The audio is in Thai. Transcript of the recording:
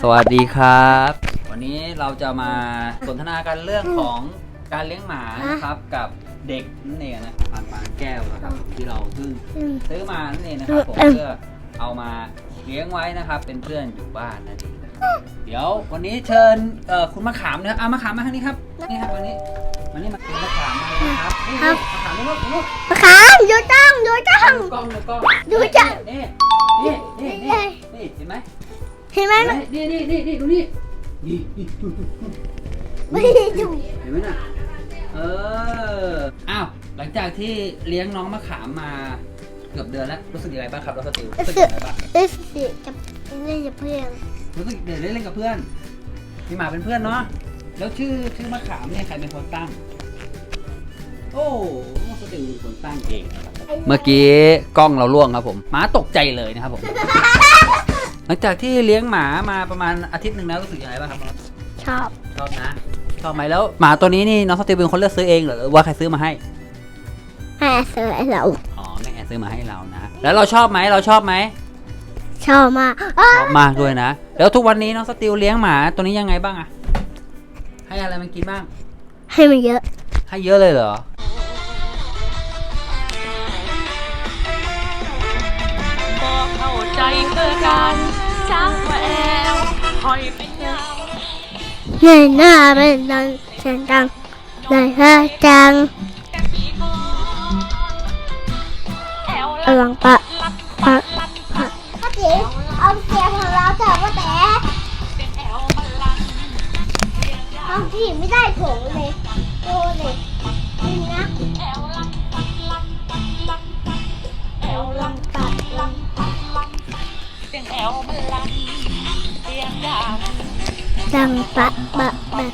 สวัสดีครับ วันนี้เราจะมาสนทนากันเรื่องของการเลี้ยงหมานะครับกับเด็กนั่นเองนะปานปานแก้วนะครับที่เราเพิ่งอืมซื้อมานั่นเองนะครับผมอืมเพื่อเอามาเลี้ยงไว้นะครับ เป็นเพื่อนอยู่บ้านนั่นเองนะครับเดี๋ยววันนี้เชิญเอ่อคุณมะขามนะครับเอามะขามมาทางนี้ครับนี่ครับวันนี้วันนี้มาคุณมะขามมาเลยนะครับนี่นี่มะขามลูกลูกมะขามดูจ้องดูจ้องดูกล้องดูกล้องดูจ้ะนี่นี่นี่นี่นี่เห็นไหม เห็นไหมเห็นไหมนี่นี่นี่นี่ดูนี่นี่นี่ดูดูดูไม่ได้ดูเห็นไหมน่ะเอออ้าวหลังจากที่เลี้ยงน้องมะขามมาเกือบเดือนแล้วรู้สึกยังไงบ้างครับดรติวรู้สึกยังไงบ้างเอ๊ะสิจะเล่นกับเพื่อนรู้สึกเดี๋ยวได้เล่นกับเพื่อนมีหมาเป็นเพื่อนเนาะแล้วชื่อชื่อมะขามเนี่ยใครเป็นคนตั้ง โอ้ดรติวเป็นคนตั้งเอง เมื่อกี้กล้องเราล่วงครับผมหมาตกใจเลยนะครับผมห ลังจากที่เลี้ยงหมามาประมาณอาทิตย์หนึ่งแล้วรู้สึกยังไงบ้างครับชอบชอบนะชอบไหมแล้วหมาตัวนี้นี่น้องสตีฟเป็นคนเลือกซื้อเองเหรอหรือว่าใครซื้อมาให้ให้เสือเราอ๋อแม่แอนซื้อมาให้เรานะแล้วเราชอบไหมเราชอบไหมชอบมากอ้าชอบมากด้วยนะ แล้วทุกวันนี้น้องสตีฟเลี้ยงหมาตัวนี้ยังไงบ้างอะให้อะไรมันกินบ้าง ให้มันเยอะ ให้เยอะเลยเหรอ บอกเข้าใจคือการ จ้างแววคอยเป็นเงาเงยหน้าเป็นดังเสียงดังเลยฮะจังแต่พี่ก็แอวอลังปะลัดปะลัดพ่อจีเอาเสียงของเราจากว่าแต่เสียงแอวมันลันเสียงยาบางทีไม่ได้ผงเลยโตเลยนี่นะ วมันลันเสียงดังดังปะปะปะ